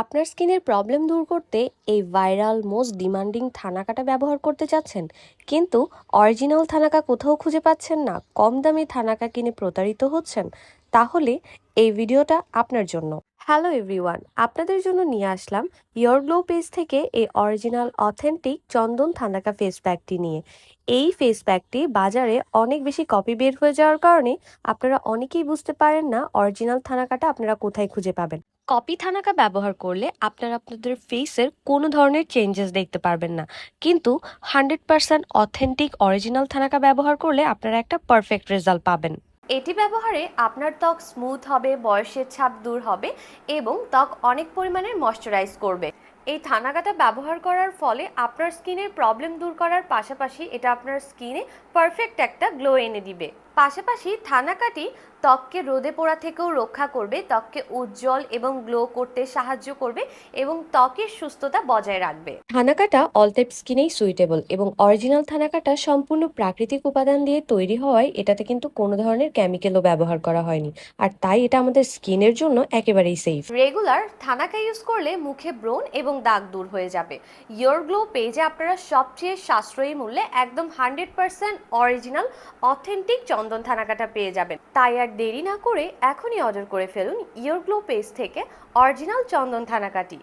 আপনার স্কিনের প্রবলেম দূর করতে এই ভাইরাল মোস্ট ডিমান্ডিং থানাকাটা ব্যবহার করতে চাচ্ছেন। কিন্তু অরিজিনাল থানাকা কোথাও খুঁজে পাচ্ছেন না, কম দামি থানাকা কিনে প্রতারিত হচ্ছেন। তাহলে এই ভিডিওটা আপনার জন্য। হ্যালো এভরিওয়ান, আপনাদের জন্য নিয়ে আসলাম ইয়োর গ্লো পেজ থেকে এই অরিজিনাল, অথেন্টিক, চন্দন থানাকা ফেস প্যাকটি নিয়ে। এই ফেস প্যাকটি বাজারে অনেক বেশি কপি বের হয়ে যাওয়ার কারণে আপনারা অনেকেই বুঝতে পারেন না অরিজিনাল থানাকাটা আপনারা কোথায় খুঁজে পাবেন। কপি থানাকা ব্যবহার করলে আপনারা আপনাদের ফেসের কোনো ধরনের চেঞ্জেস দেখতে পারবেন না। কিন্তু hundred percent authentic original thanaka ব্যবহার করলে আপনারা একটা পারফেক্ট রেজাল্ট পাবেন। এটি ব্যবহারে আপনার ত্বক স্মুথ হবে, বয়সের ছাপ দূর হবে এবং ত্বক অনেক পরিমাণে ময়শ্চারাইজ করবে। এই থানাকাটা ব্যবহার করার ফলে আপনার স্কিনের প্রবলেম দূর করার পাশাপাশি এটা আপনার স্কিনে পারফেক্ট একটা গ্লো এনে দিবে। পাশাপাশি থানাকাটি ত্বককে রোদে পোড়া থেকেও রক্ষা করবে ত্বককে উজ্জ্বল এবং গ্লো করতে সাহায্য করবে এবং ত্বকের সুস্থতা বজায় রাখবে। থানাকাটা অল টাইপ স্কিনেই সুইটেবল এবং অরিজিনাল থানাকাটা সম্পূর্ণ প্রাকৃতিক উপাদান দিয়ে তৈরি হওয়ায় এটাতে কিন্তু কোনো ধরনের কেমিক্যালও ব্যবহার করা হয়নি। আর তাই এটা আমাদের স্কিনের জন্য একেবারেই সেফ রেগুলার থানাকা ইউজ করলে মুখে ব্রণ এবং দাগ দূর হয়ে যাবে। ইয়োর গ্লো পেজে আপনারা সবচেয়ে সাশ্রয়ী মূল্যে একদম হান্ড্রেড পার্সেন্ট অরিজিনাল অথেন্টিক চন্দন থানাকাটা পেয়ে যাবেন। তাই আর দেরি না করে এখনই অর্ডার করে ফেলুন ইয়োর গ্লো পেজ থেকে অরিজিনাল চন্দন থানাকাটি।